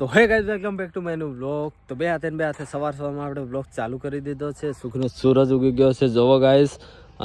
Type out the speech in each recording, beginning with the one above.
તો hey guys welcome back to માયનું blog તો બે હાથે બે હાથે સવાર સવારમાં આપણે બ્લોગ ચાલુ કરી દીધો છે. સુખનો સૂરજ ઉગી ગયો છે. જોવો ગાઈઝ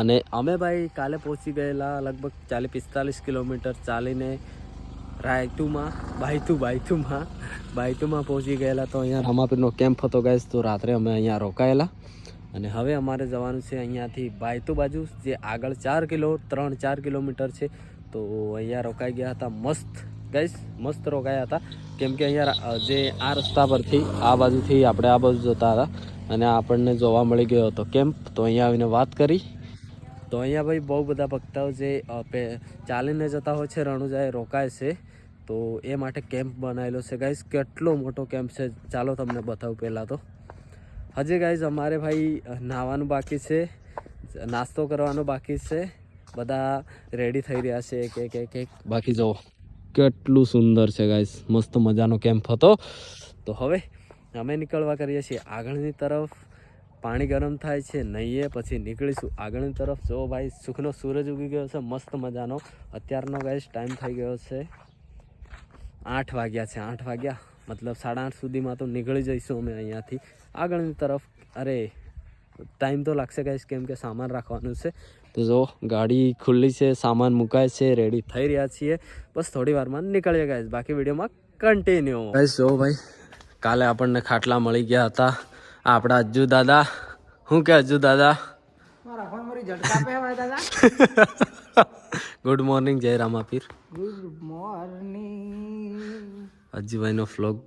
અને અમે ભાઈ કાલે પહોંચી ગયેલા લગભગ ચાલીસ પિસ્તાલીસ કિલોમીટર ચાલીને રાયતુમાં, બાયતુ, બાયતુમાં બાયતુમાં પહોંચી ગયેલા. તો અહીંયા રામાપીરનો કેમ્પ હતો ગાઈઝ તો રાત્રે અમે અહીંયા રોકાયેલા. અને હવે અમારે જવાનું છે અહીંયાથી બાયતુ બાજુ, જે આગળ ચાર કિલો, ત્રણ ચાર કિલોમીટર છે. તો અહીંયા રોકાઈ ગયા હતા મસ્ત. ગાઈસ મસ્ત રોકાયા હતા. કેમ કે અહીંયા જે આ રસ્તા પરથી આ બાજુથી આપણે આ બાજુ જતા હતા અને આપણને જોવા મળી ગયો હતો. કેમ્પ તો અહીંયા આવીને વાત કરી. તો અહીંયા ભાઈ બહુ બધા ભક્તાઓ જે ચાલીને જતા હોય છે, રણુજાએ રોકાય છે. તો એ માટે કેમ્પ બનાવેલો છે. ગાઈસ કેટલો મોટો કેમ્પ છે? ચાલો તમને બતાવું પહેલાં તો. હજી ગાઈઝ અમારે ભાઈ નાહવાનું બાકી છે. નાસ્તો કરવાનો બાકી છે. બધા રેડી થઈ રહ્યા છે. એક એક એક એક. બાકી જુઓ. કેટલું સુંદર છે ગાઈસ મસ્ત મજાનો કેમ્પ હતો. તો હવે અમે નીકળવા કરીએ છીએ આગળની તરફ. પાણી ગરમ થાય છે, નહીએ પછી નીકળીશું આગળની તરફ. જો ભાઈ, સુખનો સૂરજ ઉગી ગયો છે, મસ્ત મજાનો. અત્યારનો ગાઈસ ટાઈમ થઈ ગયો છે આઠ વાગ્યા છે, આઠ વાગ્યા. મતલબ સાડા આઠ સુધીમાં તો નીકળી જઈશું અમે અહીંયાથી. આગળની તરફ, અરે ટાઈમ તો લાગશે ગાઈશ કેમ કે સામાન રાખવાનું છે. તો જો ગાડી ખુલ્લી છે સામાન મુકાય છે રેડી થઈ રહ્યા છીએ. બસ થોડી વારમાં નીકળીએ ગાઈશ બાકી વિડીયોમાં કન્ટિન્યુ ગાઈશ જો ભાઈ કાલે આપણને ખાટલા મળી ગયા હતા. આપણા અજ્જુ દાદા. શું કે અજ્જુ દાદા? Good morning Jai Ramapir. Good morning અજ્જુભાઈનો vlog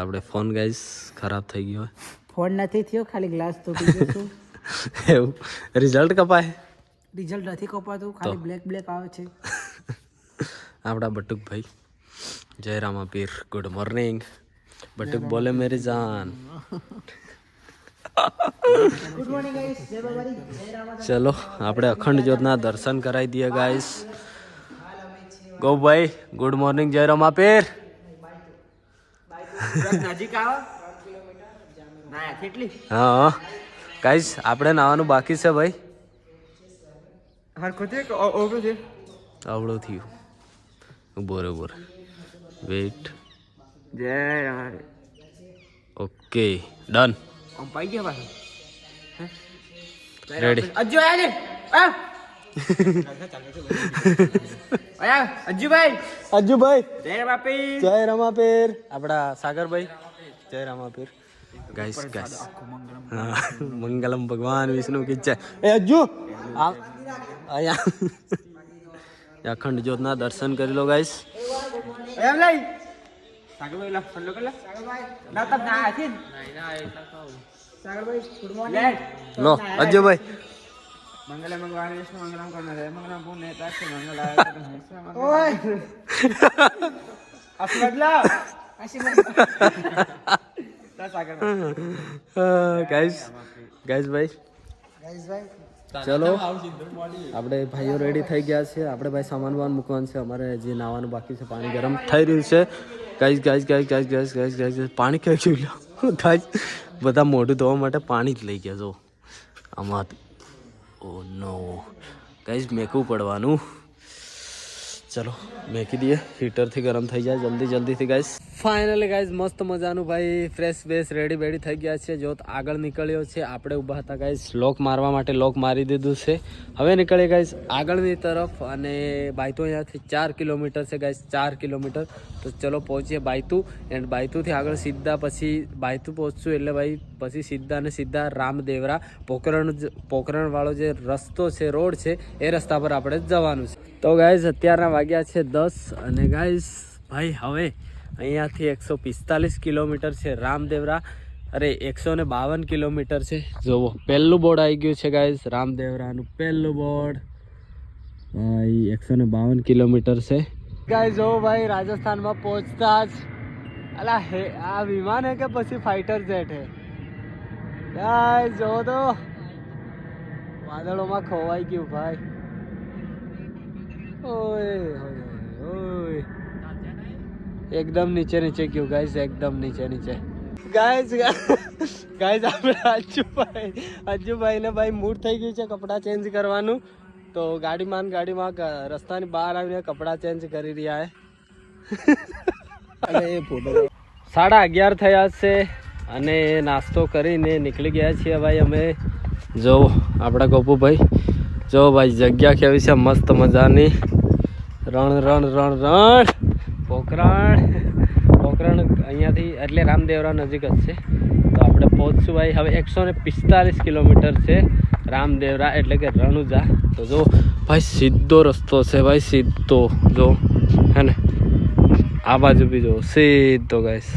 આપણે ફોન ગાઈસ ખરાબ થઈ ગયો ફોન નથી થયો ખાલી ગ્લાસ તૂટી ગયો એવું. રિઝલ્ટ કપાય. રિઝલ્ટ નથી કપાતું ખાલી બ્લેક બ્લેક આવે છે. આપણા બટુકભાઈ જયરામ અપીર ગુડ મોર્નિંગ બટુક બોલે મેરી જાન. ગુડ મોર્નિંગ ગાઈસ જય બાબારી જય રામા ચલો આપણે અખંડ જ્યોતના દર્શન કરાવી દઈએ ગાઈસ ગૌભાઈ ગુડ મોર્નિંગ જય આપીર નજીક આવો. કેટલી? હા ગાઈસ આપણે નાવાનું બાકી છે ભાઈ. હરખો છે કે ઓગળો છે? આવડો થયું. બરોબર વેટ જય રામા ઓકે ડન આમ પાઈ ગયા પાછું? રેડી અજ્જુ આયા ને આ આયા? અજ્જુભાઈ? અજ્જુભાઈ. જય બાપી જય રમાપીર આપણા સાગરભાઈ. જય રમાપીર ગાઈસ ગાઈસ હા મંગલમ ભગવાન વિષ્ણુ કી એ અજ્જુ આ અહીંયા. અખંડ જ્યોતના દર્શન કરી લો ગાઈસ એમ લઈ સાગરભાઈ લા ફોન લો. સાગરભાઈ ના તબ ના આથી સાગરભાઈ ગુડ મોર્નિંગ લો. અજ્જુભાઈ મંગલમ ભગવાન વિષ્ણુ મંગલમ કરનાર તાક્ષ મંગલાય ઓય. ગાઈસ ગાઈસ ભાઈ ગાઈસ ભાઈ ચલો. આપણે ભાઈઓ રેડી થઈ ગયા છે. આપણે ભાઈ સામાન વાન મૂકવાનું છે. અમારે જે નાવાનું બાકી છે પાણી ગરમ થઈ રહ્યું છે. Guys guys guys guys guys guys guys પાણી ક્યાં ગયું? ગાઈસ બધા મોઢું ધોવા માટે પાણી જ લઈ ગયા જો. આમાં ઓ નો ગાઈસ મેકવું પડવાનું. ચલો મેકી દઈએ હીટરથી ગરમ થઈ જાય જલ્દી જલ્દીથી ગાઈસ ફાઇનલી ગાઈસ મસ્ત મજાનું ભાઈ ફ્રેશ બેસ રેડી બેડી થઈ ગયા છે. જોત આગળ નીકળ્યો છે. આપણે ઊભા હતા ગાઈસ લોક મારવા માટે લોક મારી દીધું છે. હવે નીકળીએ ગાઈસ આગળની તરફ. અને બાયતુ અહીંયાથી ચાર કિલોમીટર છે ગાઈસ ચાર કિલોમીટર. તો ચલો પહોંચીએ બાયતુ. એન્ડ બાયતુથી આગળ સીધા પછી, બાયતુ પહોંચશું એટલે ભાઈ, પછી સીધા ને સીધા રામદેવરા પોકરણ પોકરણવાળો જે રસ્તો છે, રોડ છે, એ રસ્તા પર આપણે જવાનું છે. તો ગાઈઝ અત્યારના વાગ્યા છે દસ અને ગાઈઝ ભાઈ, હવે અહીંયાથી એકસો પિસ્તાલીસ કિલોમીટર છે રામદેવરા. અરે, એકસો ને બાવન કિલોમીટર છે. જોવો, પહેલું બોર્ડ આવી ગયું છે ગાઈઝ રામદેવરાનું પહેલું બોર્ડ ભાઈ, એકસો ને બાવન કિલોમીટર છે. ગાઈઝ જોવો ભાઈ, રાજસ્થાનમાં પહોંચતા જ. અલા, હે, આ વિમાન હે કે પછી ફાઇટર જેટ હે? ગાઈઝ જો તો. વાદળોમાં ખોવાઈ ગયું ભાઈ. ઓય ઓય ઓય. એકદમ નીચે નીચે ગયું ગાઈઝ એકદમ નીચે નીચે. ગાઈઝ ગાઈઝ આપણે અજુભાઈ અજુભાઈને ભાઈ મૂડ થઈ ગયું છે કપડાં ચેન્જ કરવાનું. તો ગાડીમાં ને ગાડીમાં રસ્તાની બહાર આવીને કપડાં ચેન્જ કરી રહ્યા છે સાડા અગિયાર થયા છે અને નાસ્તો કરીને નીકળી ગયા છીએ ભાઈ અમે. જો આપણા ગોપુભાઈ જો ભાઈ, જગ્યા કેવી છે? મસ્ત મજાની. રણ રણ રણ રણ. પોકરણ પોકરણ અહીંયાથી એટલે રામદેવરા નજીક જ છે. તો આપણે પહોંચશું ભાઈ. હવે એકસો ને પિસ્તાલીસ કિલોમીટર છે રામદેવરા, એટલે કે રણુજા. તો જો, ભાઈ, સીધો રસ્તો છે ભાઈ, સીધો. જો, હે ને? આ બાજુ બી જો, સીધો ગાઈસ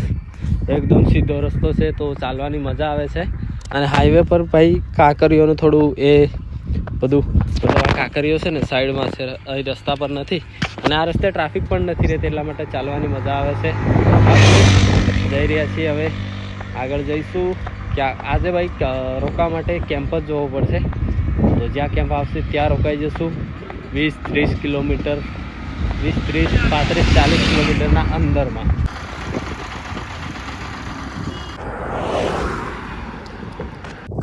એકદમ સીધો રસ્તો છે, તો ચાલવાની મજા આવે છે. અને હાઈવે પર ભાઈ કાંકરીઓનું થોડું એ બધું મતલબ કાંકરીઓ છે ને સાઈડમાં છે, અહીં રસ્તા પર નથી. અને આ રસ્તે ટ્રાફિક પણ નથી રહેતી, એટલા માટે ચાલવાની મજા આવે છે. જઈ રહ્યા છીએ હવે આગળ જઈશું. ક્યાં, આજે ભાઈ રોકવા માટે કેમ્પ જ જોવો પડશે. તો જ્યાં કેમ્પ આવશે ત્યાં રોકાઈ જશું. વીસ, ત્રીસ કિલોમીટર, વીસ, ત્રીસ, પાંત્રીસ, ચાલીસ કિલોમીટરના અંદરમાં.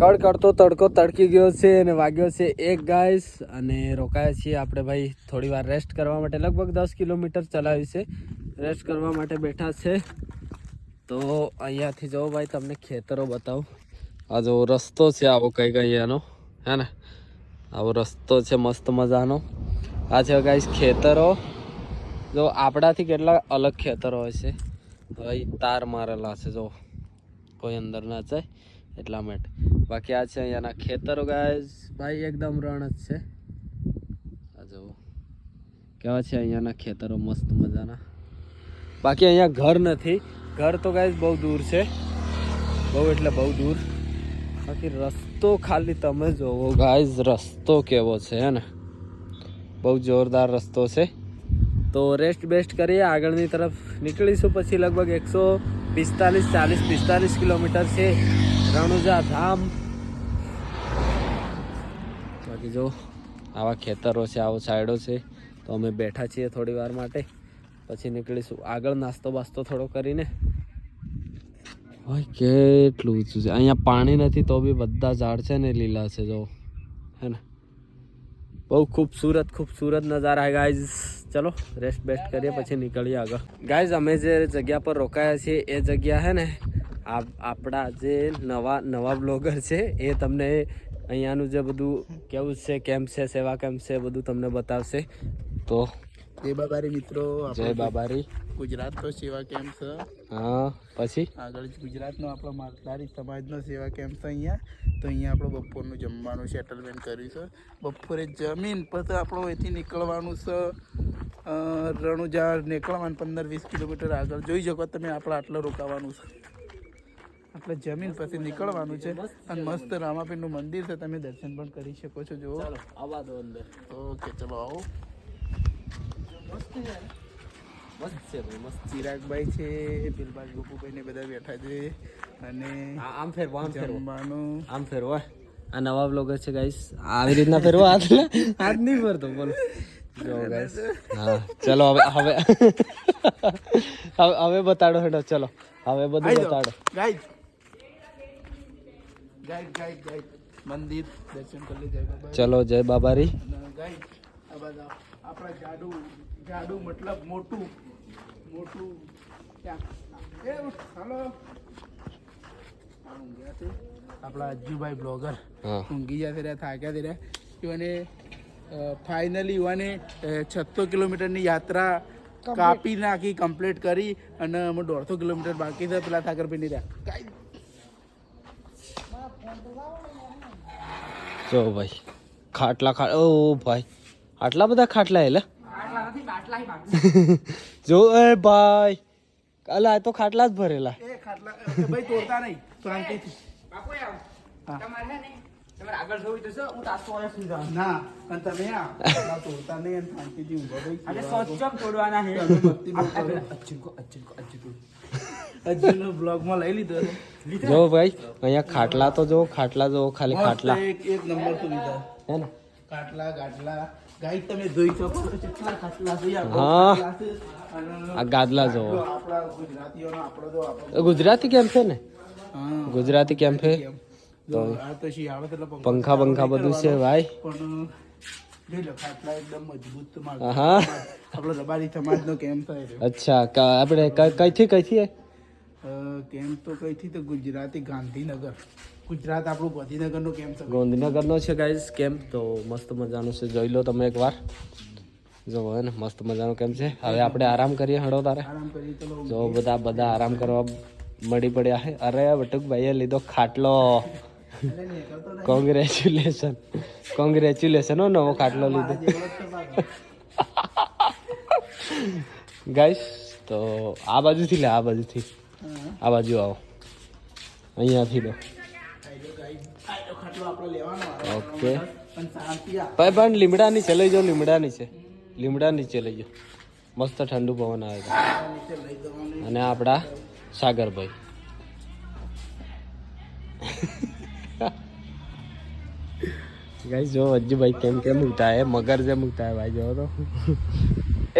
કડકડતો તડકો તડકી ગયો છે અને વાગ્યો છે એક ગાઈસ અને રોકાયા છીએ આપણે ભાઈ થોડી વાર રેસ્ટ કરવા માટે. લગભગ દસ કિલોમીટર ચલાવી છે. રેસ્ટ કરવા માટે બેઠા છે. તો અહીંયાથી જો ભાઈ, તમને ખેતરો બતાવું. આ જો રસ્તો છે આવો કંઈક અહીંયાનો. હે ને? આવો રસ્તો છે મસ્ત મજાનો. આ છે ગાઈસ ખેતરો. જો આપણાથી કેટલા અલગ ખેતરો હોય છે. ભાઈ તાર મારેલા છે, જો. કોઈ અંદર ના જાય. એટલા માટે. બાકી આ છે અહીંયાના ખેતરો ગાય ભાઈ એકદમ રણ જ છે. આ જુઓ. કેવા છે અહીંયાના ખેતરો મસ્ત મજાના. બાકી અહીંયા ઘર નથી. ઘર તો ગાય બહુ દૂર છે. બહુ એટલે બહુ દૂર. બાકી રસ્તો ખાલી તમે જોવો ગાય રસ્તો કેવો છે હે ને? બહુ જોરદાર રસ્તો છે. તો રેસ્ટ બેસ્ટ કરીએ. આગળની તરફ નીકળીશું. પછી લગભગ એકસો પિસ્તાલીસ, ચાલીસ, પિસ્તાલીસ કિલોમીટર છે રણુજા ધામ. બાકી જો, આવા ખેતરો છે, આવો સાઈડો છે, તો અમે બેઠા છીએ થોડી વાર માટે. પછી નીકળીશું. આગળ નાસ્તો બાસ્તો થોડો કરીને. કેટલું ઊંચું છે. અહીંયા પાણી નથી તો બી બધા ઝાડ છે ને લીલા છે, જો. હે ને? બહુ ખૂબસૂરત ખૂબસૂરત નજારા હે ગાઈઝ ચલો રેસ્ટ બેસ્ટ કરીએ પછી નીકળીએ આગળ. ગાઈઝ અમે જે જગ્યા પર રોકાયા છીએ એ જગ્યા હે ને આપ આપણા જે નવા નવા બ્લોગર છે એ તમને અહીંયાનું જે બધું કેવું છે કેમ્પ છે સેવા કેમ્પ છે એ બધું તમને બતાવશે. તો જય બાબારી મિત્રો જય બાબારી. ગુજરાતનો સેવા કેમ્પ છે? હા પછી? આગળ ગુજરાતનો આપણો માલધારી સમાજનો સેવા કેમ્પ છે અહીંયા? તો અહીંયા આપણો બપોરનું જમવાનું સેટલમેન્ટ કર્યું છે. બપોરે જમીન પછી આપણો અહીંથી નીકળવાનું છે રણુજા નીકળવાનું પંદર વીસ કિલોમીટર આગળ. જોઈ શકો તમે આપણે આટલે રોકાવાનું છે. આપણે જમીન પછી નીકળવાનું છે અને મસ્ત રામાપીરનું મંદિર છે તમે દર્શન પણ કરી શકો છો જુઓ. ચાલો આવા દો અંદર. ઓકે ચલો આવો. મસ્ત છે ભાઈ મસ્ત. ચિરાગભાઈ છે બિલબાજ ગોપુભાઈ ને બધા બેઠા છે અને આમ ફેરવો આમ જમવાનું. આમ ફેરવો આ નવા બ્લોગર છે ગાઈસ આવી રીતના ફેરવો હાથ હાથ નહીં ફરતો બોલો જો ગાઈસ હા ચલો હવે હવે હવે બતાડો હેડો ચલો. હવે બધું બતાડો. ગાઈડ. મંદિર દર્શન કરી લે જય બાબા ચલો જય બાબારી. અને આ બધા આપણા જાડુ જાડુ મતલબ મોટું મોટું આપણા અજ્જુભાઈ બ્લોગર. હા. ઊંઘી જશે રહ્યા થાક્યા રહ્યા યુવાને ફાઇનલી યુવાને છસો કિલોમીટરની યાત્રા કાપી નાખી કમ્પ્લીટ કરી અને અમે દોઢસો કિલોમીટર બાકી છે પેલા ઠાકર પીની રહ્યા. કાંઈ? જો ભાઈ ખાટલા ખાટ ઓ ભાઈ. આટલા બધા ખાટલા એલા જો એ ભાઈ અલા આ તો ખાટલા જ ભરેલા. એ ખાટલા ભાઈ તોડતા નહીં શાંતિથી ના અને તમે આ તોડતા નહીં અને શાંતિથી ઊંઘો ભાઈ તમે ભક્તિ બહુ કરો. અર્જુનનો બ્લોગમાં લઈ લીધો જો ભાઈ અહીંયા ખાટલા તો જો ખાટલા જો ખાલી ખાટલા. એક એક નંબર તો લીધા. હે ને? ખાટલા ગાટલા ગાઈડ તમે જોઈ શકો છો કેટલા ખાટલા છે આ હા. ખાટલા છે. અને આ ગાદલા જો જો આપણા ગુજરાતીઓનો આપણો જો આપણો ગુજરાતી કેમ છે ને? હા. ગુજરાતી કેમ છે? જો આ તો શિયાળો તો એટલે પંખા બંખા બધું છે ભાઈ. પણ જોઈ લો ખાટલા એકદમ મજબૂત માલ હા. આપણો રબારી સમાજનો કેમ્પ થાય છે? અચ્છા ક- આપણે ક- કઈથી કઈથી કેમ્પ તો કઈથી તો ગુજરાતી ગાંધીનગર. ગુજરાત આપણું ગાંધીનગરનો કેમ્પ છે? ગાંધીનગરનો છે ગાઈઝ કેમ્પ તો મસ્ત મજાનું છે જોઈ લો તમે એકવાર. જો હે ને મસ્ત મજાનો કેમ્પ છે? હવે આપણે આરામ કરીએ હળો તારે. જો બધા બધા આરામ કરવા મળી પડ્યા છે. અરે બટુકભાઈએ લીધો ખાટલો. કોંગ્રેચ્યુલેશન કોંગ્રેચ્યુલેશન હો નવો ખાટલો લીધો. ગાઈસ તો આ બાજુથી લે આ બાજુથી. આ બાજુ આવો. અહીંયાથી લો આયરો ગાઈડ. આયરો ખાટલો આપણે લેવાનો આવે. ઓકે. ભાઈ પણ લીમડાની છે લઈ જાઓ લીમડાની છે. લીમડા નીચે લઈ જાઓ. મસ્ત ઠંડુ પવન આવે છે. અને આપણા સાગરભાઈ. ગઈ જો અજ્જુભાઈ કેમ કેમ ઉગતા હે? મગર જેમ ઉગતા ભાઈ જો તો.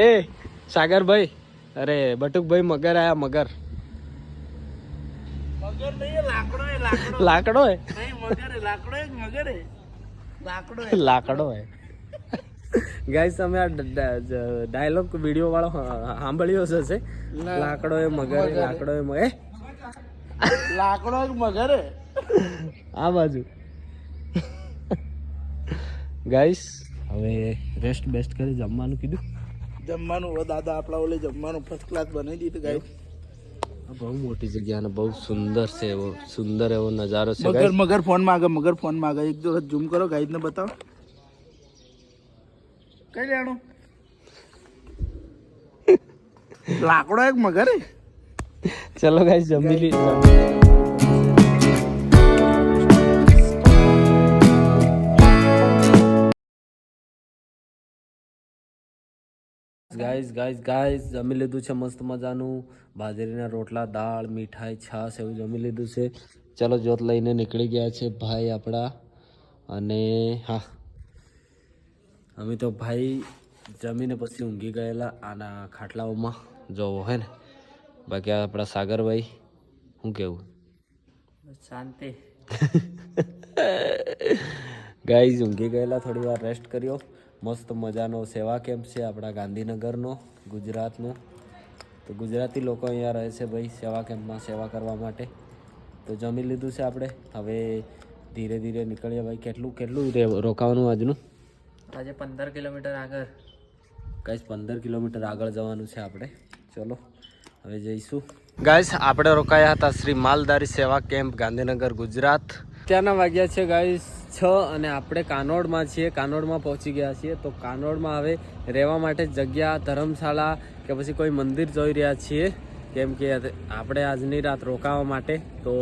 એ સાગરભાઈ. અરે બટુકભાઈ મગર આયા મગર. લાકડો એ લાકડો. લાકડો હે લાકડો એ મગર એ. લાકડો એ. લાકડો હે ગાઈસ તમે આ ડાયલોગ વીડિયો વાળો સાંભળ્યો હશે. લાકડો એ મગર લાકડો એ મગર. લાકડો એક મગર આ બાજુ. ગાઈસ હવે રેસ્ટ બેસ્ટ કરી જમવાનું કીધું. જમવાનું દાદા આપણા ઓલે જમવાનું ફર્સ્ટ ક્લાસ બનાવી દીધું ગાઈડ આ બહુ મોટી જગ્યા અને બહુ સુંદર છે એવો સુંદર એવો નજારો છે મગર મગર ફોનમાં આગળ મગર ફોનમાં આગળ એક વખત ઝૂમ કરો ગાઈડ ને બતાવો. કઈ લેવાનું? લાકડો એક મગર ચલો ગાઈસ જમી લી. ગાઈસ ગાઈસ ગાઈસ જમી લીધું છે મસ્ત મજાનું. બાજરીના રોટલા દાળ મીઠાઈ છાશ એવું જમી લીધું છે. ચલો જોત લઈને નીકળી ગયા છે ભાઈ આપણા. અને હા અમે તો ભાઈ જમીને પછી ઊંઘી ગયેલા આના ખાટલાઓમાં. જોવો હે ને? બાકી આપણા સાગરભાઈ શું કેવું? શાંતિ. ગાઈઝ ઊંઘી ગયેલા થોડી વાર રેસ્ટ કર્યો. મસ્ત મજાનો સેવા કેમ્પ છે આપણા ગાંધીનગરનો ગુજરાતનો. તો ગુજરાતી લોકો અહીંયા રહે છે ભાઈ સેવા કેમ્પમાં સેવા કરવા માટે. તો જમી લીધું છે આપણે. હવે ધીરે ધીરે નીકળીએ ભાઈ. કેટલું કેટલું રે- રોકાવાનું આજનું? આજે પંદર કિલોમીટર આગળ. ગાઈસ પંદર કિલોમીટર આગળ જવાનું છે આપણે. ચલો હવે જઈશું. ગાઈસ આપણે રોકાયા હતા શ્રી માલધારી સેવા કેમ્પ ગાંધીનગર ગુજરાત. ત્યાંના વાગ્યા છે ગાઈસ છ અને આપણે કાનોડમાં છીએ. કાનોડમાં પહોંચી ગયા છીએ. તો કાનોડમાં હવે રહેવા માટે જગ્યા, ધર્મશાળા કે પછી કોઈ મંદિર જોઈ રહ્યા છીએ. કેમ કે આપણે આજની રાત રોકાવા માટે. તો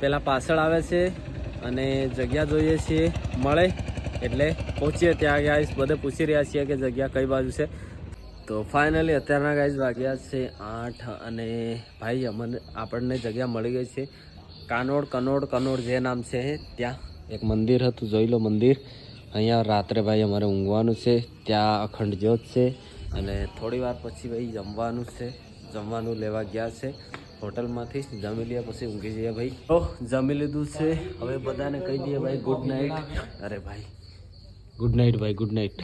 પહેલાં પાછળ આવે છે અને જગ્યા જોઈએ છીએ. મળે એટલે પહોંચીએ ત્યાં ગાઈસ. બધે પૂછી રહ્યા છીએ કે જગ્યા કઈ બાજુ છે. તો ફાઇનલી અત્યારના ગાઈસ વાગ્યા છે આઠ અને ભાઈ અમને, આપણને જગ્યા મળી ગઈ છે. કાનોડ કનોડ કનોડ જે નામ છે ત્યાં એક મંદિર હતું જોઈ લો મંદિર. અહીંયા રાત્રે ભાઈ અમારે ઊંઘવાનું છે ત્યાં અખંડ જ્યોત છે અને થોડી વાર પછી ભાઈ જમવાનું છે જમવાનું લેવા ગયા છે. હોટલમાંથી જમી લઈએ પછી ઊંઘી જઈએ ભાઈ. તો જમી લીધું છે હવે બધાને કહી દઈએ ભાઈ ગુડ નાઇટ અરે ભાઈ. ગુડ નાઇટ ભાઈ good night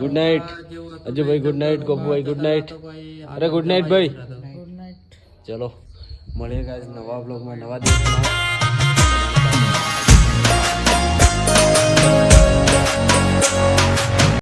good night Ajaybhai good night Gopubhai good night અરે ગુડ નાઇટ ભાઈ. ચલો. મળીએ ગાઈસ નવા બ્લોગમાં નવા દિવસમાં.